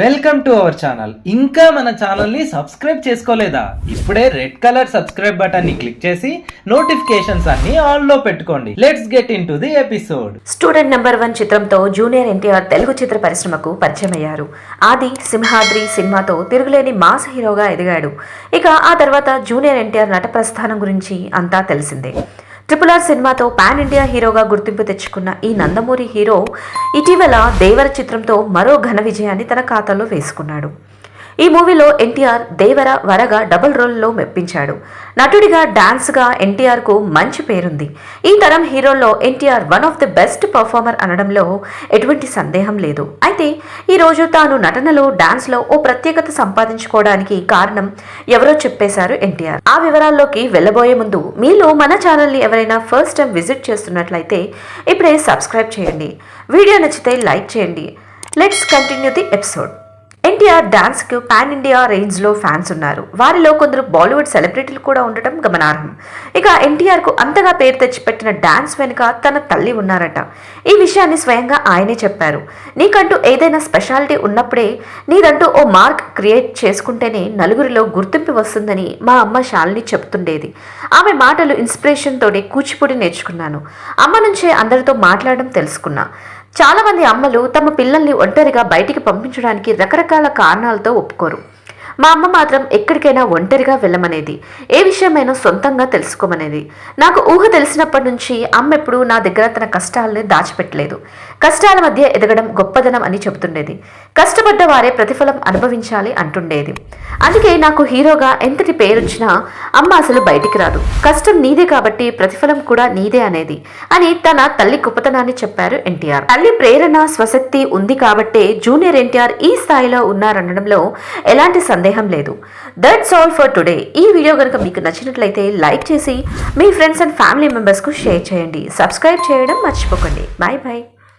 Welcome to our channel ఇంకా మన ఛానల్ని సబ్స్క్రైబ్ చేసుకోలేదా? ఇప్పుడే రెడ్ కలర్ సబ్స్క్రైబ్ బటన్ని క్లిక్ చేసి నోటిఫికేషన్స్ అన్ని ఆన్లో పెట్టుకోండి. Let's get into the episode student number one చిత్రంతో జూనియర్ ఎన్టీఆర్ తెలుగు చిత్ర పరిశ్రమకు పరిచయం అయ్యారు ఆది సింహాద్రి సినిమాతో తిరుగులేని మాస్ హీరోగా ఎదిగాడు. ఇక ఆ తర్వాత జూనియర్ ఎన్టీఆర్ నట ప్రస్థానం గురించి అంతా తెలిసిందే. ట్రిపుల్ ఆర్ సినిమాతో పాన్ ఇండియా హీరోగా గుర్తింపు తెచ్చుకున్న ఈ నందమూరి హీరో ఇటీవల దేవర చిత్రంతో మరో ఘన విజయాన్ని తన ఖాతాలో వేసుకున్నాడు. ఈ మూవీలో ఎన్టీఆర్ దేవర వరగా డబుల్ రోల్లో మెప్పించాడు. నటుడిగా డాన్స్గా ఎన్టీఆర్కు మంచి పేరుంది. ఈ తరం హీరోల్లో NTR one of the best performer అనడంలో ఎటువంటి సందేహం లేదు. అయితే ఈరోజు తాను నటనలో డాన్స్లో ఓ ప్రత్యేకత సంపాదించుకోవడానికి కారణం ఎవరో చెప్పేశారు ఎన్టీఆర్. ఆ వివరాల్లోకి వెళ్ళబోయే ముందు మీలో మన ఛానల్ని ఎవరైనా ఫస్ట్ టైం విజిట్ చేస్తున్నట్లయితే ఇప్పుడే సబ్స్క్రైబ్ చేయండి. వీడియో నచ్చితే లైక్ చేయండి. Let's continue the episode. NTR డాన్స్కు pan India రేంజ్లో ఫ్యాన్స్ ఉన్నారు. వారిలో కొందరు బాలీవుడ్ సెలబ్రిటీలు కూడా ఉండటం గమనార్హం. ఇక ఎన్టీఆర్కు అంతగా పేరు తెచ్చిపెట్టిన డాన్స్ వెనుక తన తల్లి ఉన్నారట. ఈ విషయాన్ని స్వయంగా ఆయనే చెప్పారు. నీకంటూ ఏదైనా స్పెషాలిటీ ఉన్నప్పుడే నీదంటూ ఓ మార్క్ క్రియేట్ చేసుకుంటేనే నలుగురిలో గుర్తింపు వస్తుందని మా అమ్మ శాలిని చెప్తుండేది ఆమె మాటలు ఇన్స్పిరేషన్తోనే కూచిపూడి నేర్చుకున్నాను. అమ్మ నుంచే అందరితో మాట్లాడడం తెలుసుకున్నా. చాలామంది అమ్మలు తమ పిల్లల్ని ఒంటరిగా బయటికి పంపించడానికి రకరకాల కారణాలతో ఒప్పుకోరు. మా అమ్మ మాత్రం ఎక్కడికైనా ఒంటరిగా వెళ్ళమనేది. ఏ విషయమైనా సొంతంగా తెలుసుకోమనేది. నాకు ఊహ తెలిసినప్పటి నుంచి అమ్మ ఎప్పుడు నా దగ్గర తన కష్టాలని దాచిపెట్టలేదు. కష్టాల మధ్య ఎదగడం గొప్పదనం అని చెబుతుండేది. కష్టపడ్డ వారే ప్రతిఫలం అనుభవించాలి అంటుండేది. అందుకే నాకు హీరోగా ఎంతటి పేరొచ్చినా అమ్మ అసలు బయటికి రాదు. కష్టం నీదే కాబట్టి ప్రతిఫలం కూడా నీదే అనేది అని తన తల్లి గొప్పతనాన్ని చెప్పారు ఎన్టీఆర్. తల్లి ప్రేరణ స్వశక్తి ఉంది కాబట్టే జూనియర్ ఎన్టీఆర్ ఈ స్థాయిలో ఉన్నారనడంలో ఎలాంటి సందేహం లేదు. దట్స్ ఆల్ ఫర్ టుడే ఈ వీడియో కనుక మీకు నచ్చినట్లయితే లైక్ చేసి మీ ఫ్రెండ్స్ అండ్ ఫ్యామిలీ మెంబర్స్కు షేర్ చేయండి. సబ్స్క్రైబ్ చేయడం మర్చిపోకండి. Bye bye